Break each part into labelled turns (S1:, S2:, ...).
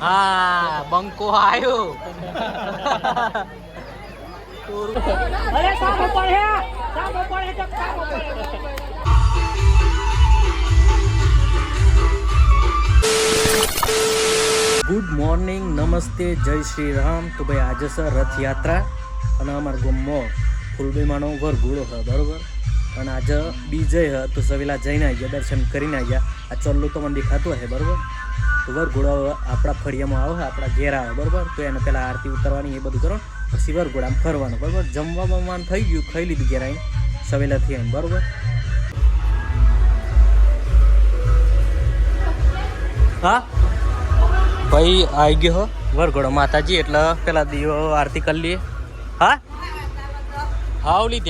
S1: હા બંકો આવ્યો
S2: અરે સાપ ઉપર હે. સાપ ઉપર હે તો સાપ ઉપર
S1: ગુડ મોર્નિંગ નમસ્તે જય શ્રી રામ. તો ભાઈ આજે છે રથયાત્રા અને અમારા ગામમાં ફૂલબીમાનો વરઘોડો છે બરોબર? અને આજે બીજય હ તો સવેલા જઈને આવી ગયા દર્શન કરીને આવ્યા ગયા આ ચોલ્લું તો મને દેખાતું હશે બરોબર? વરઘોડો હવે આપણા ફળિયામાં આવે આપણા ઘેર આવે બરાબર? તો એને પહેલાં આરતી ઉતારવાની એ બધું કરો પછી વરઘોડામાં ફરવાનું બરાબર? જમવામાં માન થઈ ગયું ખાઈ લીધું ઘેર આવીને સવેલાથી આવીને બરોબર? હા? ભાઈ આવી ગયો હો. વરઘોડો માતાજી એટલે પેલા દીવો આરતી કરી લઈએ. હા? હા ઓલી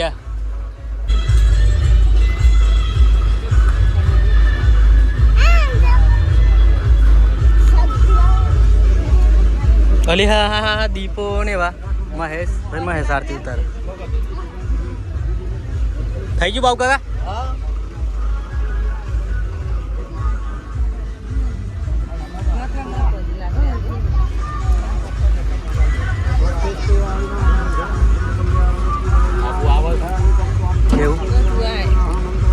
S1: અલી, હા હા હા, દીપો ને વા. મહેશ, ભાઈ મહેશ આરતી ઉતાર. થઈ ગયું બાબુ કાકા? એવું?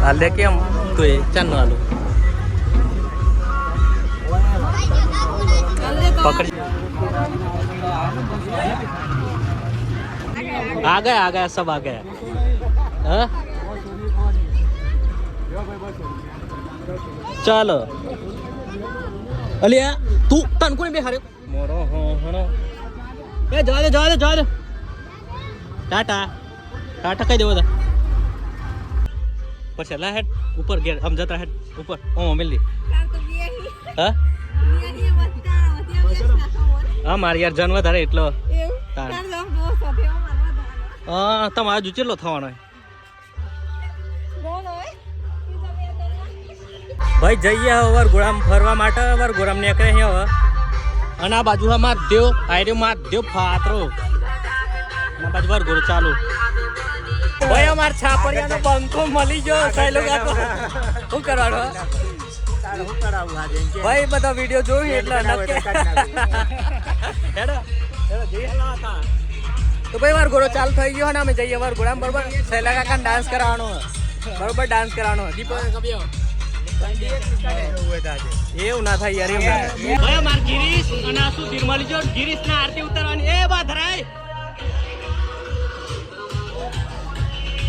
S1: હાલે કેમ? તો એ ચાંદ હાલો. પકડી. आ गए आ गए सब आ गए हाँ? ચાલો અલિયા તું તન કોને બેહારે મોરો હો હણો એ જવા દે જવા દે જવા દે ટાટા ટાટા કઈ દેવો દા પછી લા હેડ ઉપર ગેર હમ જતા હેડ ઉપર ઓ મિલી હા હા મારે યાર જન વધારે એટલો. તાર હા તમારા હજુ કેટલો થવાનો ભાઈ જઈએ હવે વરઘોડામ ફરવા માટે વરઘોડામ નીકળે છે હવે. અને આ બાજુ માર દેવ આયરે માર દેવ ફાતરો. આ બાજુ વરઘોડો ચાલુ. ભાઈ અમાર છાપરિયાનો બંકો મળી ગયો સહેલો કાકો શું કરવાનો ભાઈ બધા વીડિયો જોયું એટલે નક્કી. હેડો. હેડો જઈએ. તો ભાઈ વરઘોડો ચાલુ થઈ ગયો ને અમે જઈએ. વાર ઘોડા બરોબર સહેલા કાકા ડાન્સ કરાવવાનો બરોબર ડાન્સ કરાવવાનો દીપક કબ્યો એવું ના થાય યાર ના ભાઈ માર ગિરીશ અને આ શું જો ગિરીશ ના આરતી ઉતારવાની. એ વાત રાય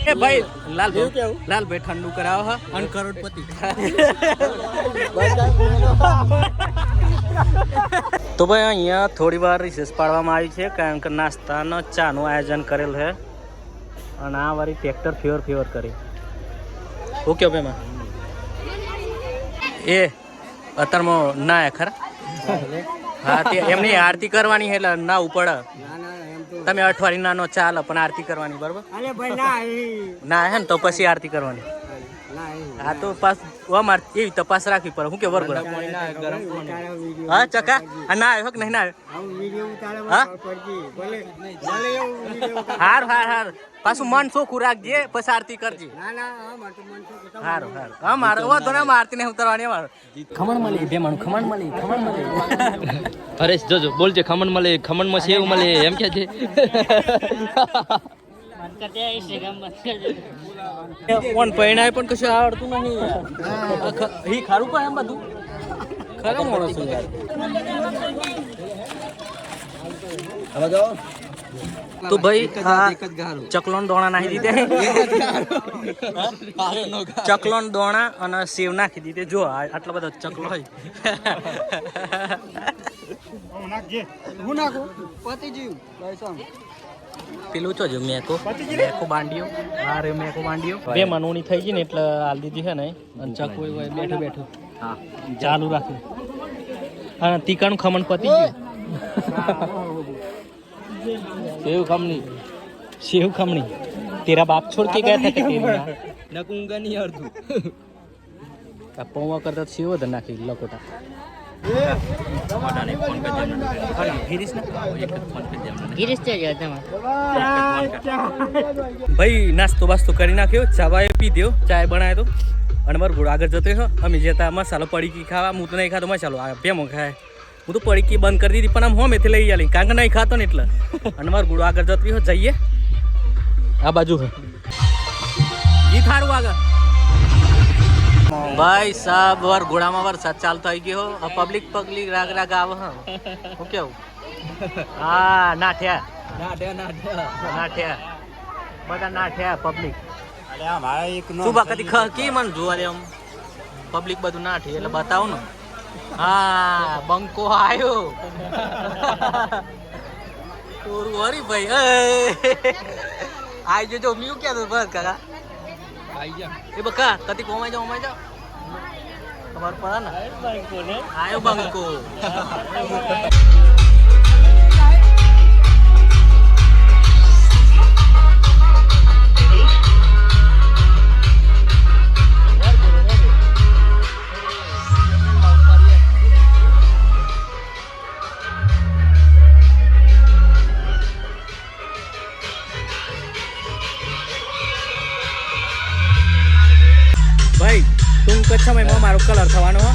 S1: એ ભાઈ લાલ ભાઈ લાલ ભાઈ ઠંડુ કરાવો હા. અન કરોડપતિ. તો ભાઈ અહીંયા થોડી વાર રિસેસ પાડવામાં આવી છે કારણ કે નાસ્તાનો ચાનું આયોજન કરેલ છે. અને આ વારી ટ્રેક્ટર ફેવર ફેવર કરી. ઓકે ભાઈ માં એ અત્યારમાં ના ખરા? હા તે એમની આરતી કરવાની છે એટલે ના ઉપડ તમે અઠવાડિયે નાનો ચાલ પણ આરતી કરવાની બરોબર?
S2: ના
S1: ના હે ને તો પછી આરતી કરવાની. હા તો પાસ અમાર એવી તપાસ રાખવી પડે હું કે વર હા ચકા હા ના આવ્યો કે નહીં ના આવ્યો હાર હાર હાર પાછું મન ચોખ્ખું રાખજે પછી આરતી કરજે
S2: ના ના હા મારે
S1: મારો વાંધો ને આરતી ને ઉતરવાની અમારો ખમણ મળી બે માણું ખમણ મળી ખમણ મળી
S3: હરેશ જોજો બોલજે ખમણ મળે ખમણમાં સેવ મળે એમ કે છે
S1: કોણ પૈણાય પણ કશું આવડતું નહીં. હી. ખારું પણ એમ બધું? ખરા માણસ છું. યાર તો ભાઈ ચકલોન દોણા નાખી દીધે. ચકલોન દોણા અને સેવ નાખી દીધે. જો આટલો બધો ચકલો હોય.
S2: હું નાખું? પતી
S1: પેલું છો જો મેકો? મેકો બાંડિયો. આ રે મેકો બાંડિયો. બે મનોની થઈ ગઈ ને એટલે હાલ દીધી છે ને. અને ચક હોય બેઠું બેઠું. હા. ચાલુ રાખ્યું અને તીકાનું ખમણ પતી ગયું.
S3: સેવ ખમણી.
S1: સેવ ખમણી. તેરા બાપ છોડ કે ગયા હતા કે
S3: નકુંગા નહીં અડધું.
S1: આ પૌવા કરતા સેવ જ નાખી લકોટા. ગિરીશ ને ભાઈ નાસ્તો બાસ્તો કરી નાખ્યો ચાવાએ પી દ્યો ચાય બનાવ્યો તો. અને મારું ઘોડો આગળ જતો રહ્યો. અમે જતા મસાલો પડી ગઈ ખાવા હું તો નહીં ખાતો મસાલો આ ભેમો ખાય. હું તો પડીકી બંધ કરી દીધી પણ આમ હોમેથી લઈ આવી કારણ કે નહીં ખાતો ને એટલે. અને મારું ઘોડો આગળ જતો હોય જઈએ. આ બાજુ ઈ સારું આગળ. ભાઈ સાબ વાર ઘોડામાં વરસાદ ચાલતો આવી ગયો આ પબ્લિક પબ્લિક રાગ રાગ આવે હા. હું કેવું? હા નાઠ્યા. નાઠ્યા બધા નાઠ્યા પબ્લિક શું બા કદી ખ- કી મન જોવા દે આમ? પબ્લિક બધું નાઠી એટલે બતાવો ને. હા બંકો આયો. তোરું હરી ભાઈ. આઈ જજો મ્યુ ક્યાં તો બસ કાકા. એ બકા કતી કોમાઈ જાઓ કોમાઈ જાઓ ખબર પડે ને. આયો બંકો. ટૂંક જ સમયમાં મારો કલર થવાનો હો.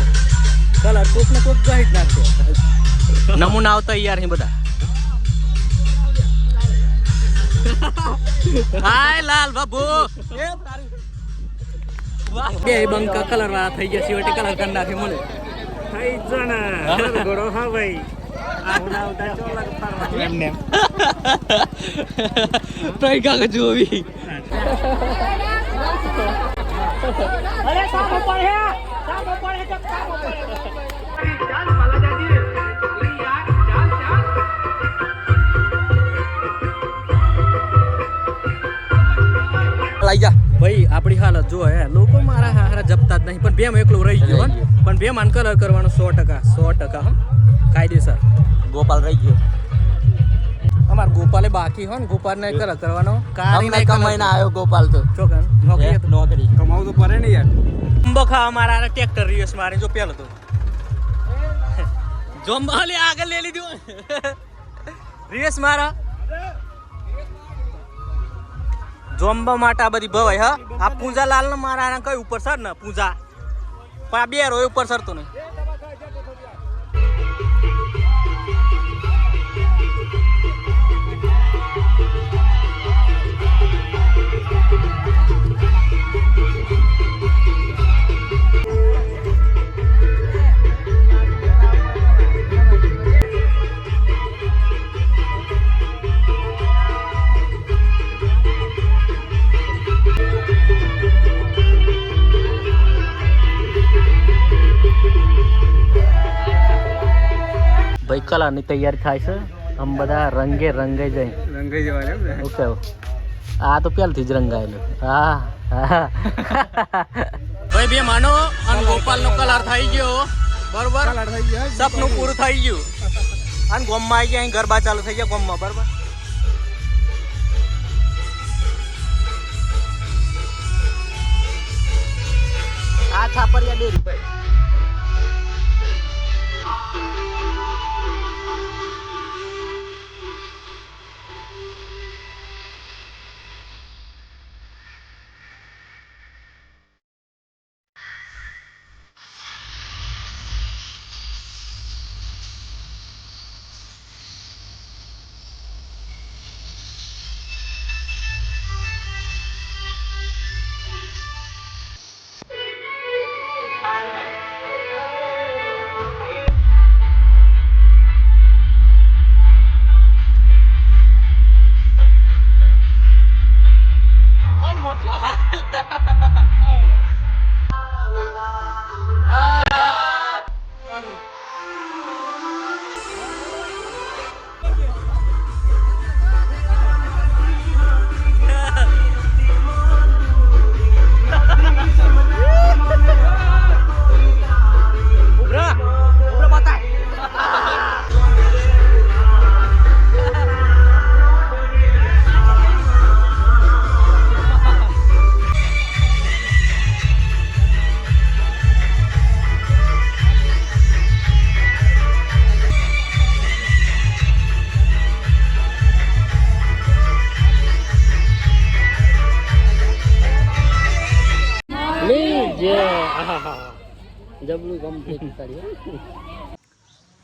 S1: કલર કોક ને કોક ગઈ જ નાખશે નમૂના આવતા યાર અહીં બધા. હાય લાલ બાબુ. બે બંકા કલર વાળા થઈ ગયા સિવટી કલર કરી નાખે મળે
S2: થઈ જણા. હા ભાઈ.
S1: તઈ કાકા જોવી.
S2: અરે સાપ ઉપર હે! સાપ ઉપર હે જબ સાપ ઉપર હે.
S1: લઈ જા. ભાઈ આપણી હાલત જો હે લોકો મારા હારા જપતા જ નહીં પણ બેમ એકલો રહી ગયો. પણ બે માન કલર કરવાનો સો ટકા સો ટકા હા. કાયદેસર. ગોપાલ રહી ગયો. અમાર ગોપાલે બાકી હોય ને ગોપાલ ને કર કરવાનો. કાળી કમાઈને આવ્યો ગોપાલ તો. ચોકન નોકરી નોકરી.
S2: કમાવું તો પડે ને યાર.
S1: બખા અમારા ટ્રેક્ટર રિયસ મારે જો પેલો તો. જોંબાલે આગળ લઈ લીધું. રિયસ મારા. જોંબા માટે આ બધી ભવાય હા? આ પૂંજા લાલ ને મારા કઈ ઉપર સર ને પૂંજા. પણ આ બે રોય ઉપર સરતો નહીં. ભાઈ કલરની તૈયારી થાય છે. આમ બધા રંગે રંગાઈ જાય
S2: રંગાઈ જવાના
S1: ઓકે આ તો પહેલથી જ રંગાયેલું. હા હા. ભાઈ બે માનો અને ગોપાલ નો કલર થઈ ગયો બરોબર?
S2: થઈ ગયા
S1: સપનું પૂરું થઈ ગયું. અને ગોમમાં આવી ગયા અહીં ગરબા ચાલુ થઈ ગયા ગોમમાં બરોબર? આ છાપરિયા ડેરી. ભાઈ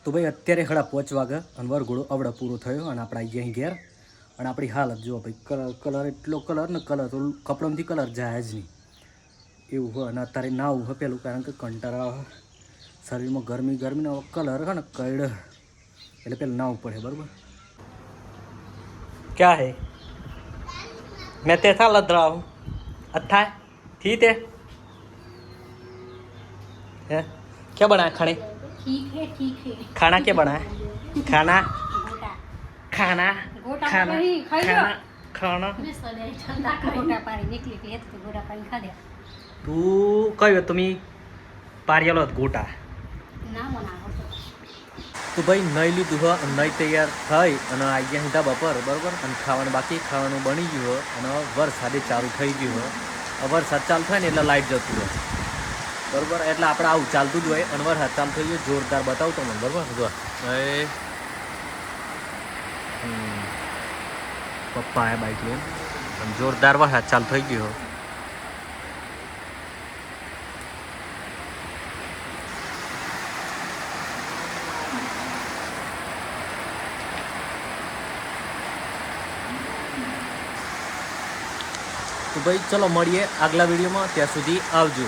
S1: તો ભાઈ અત્યારે હળા પાંચ વાગે અને વરઘોડો અવડો પૂરો થયો અને આપણે આવી અહીં ઘેર. અને આપણી હાલત જુઓ ભાઈ, કલર કલર એટલો કલર ને કલર તો કપડામાંથી કલર જાય જ નહીં. એવું હોય અને અત્યારે ના આવું હોય પેલું કારણ કે કંટાળા શરીરમાં ગરમી, ગરમીનો કલર હે ને કડ એટલે પેલું ના પડે, બરાબર? ક્યાં હે? મેં તે થા લદ રહા હું. અથા ઠીક હે હે? हैं? क्या बनाया खाने
S2: ठीक है ठीक है
S1: खाना क्या बनाया खाना
S2: ગોટા
S1: खाना
S2: ગોટા
S1: खाना
S2: પાણી ખાઈ લો.
S1: खाना खाना
S2: મેં સદાય ઠંડા કરી ગોટા પાણી નીકળી ગઈ તો ગોટા પાણી ખાધ્યા
S1: तू कयो तुम्ही पारियालो गोटा
S2: ના બનાવો તો
S1: તો ભાઈ નહીં લીધું હોય અને નહીં તૈયાર થઈ અને આવી ગયા ધાબા પર બરાબર અને ખાવાનું બાકી ખાવાનું બની ગયું હોય અને વરસાદે ચાલુ થઈ ગયું હોય હવે વરસાદ ચાલુ થાય ને એટલે લાઇટ જતું હોય બરાબર? એટલે આપણે આવું ચાલતું જ હોય. અનવર હાથામ થઈ ગયો. જોરદાર બતાવતો મને બરાબર? જો પપ્પા આયા બાઈક લઈને. જોરદાર વરસાદ ચાલુ થઈ ગયો. તો ભાઈ ચલો મળીએ આગલા વિડીયોમાં. ત્યાં સુધી આવજો.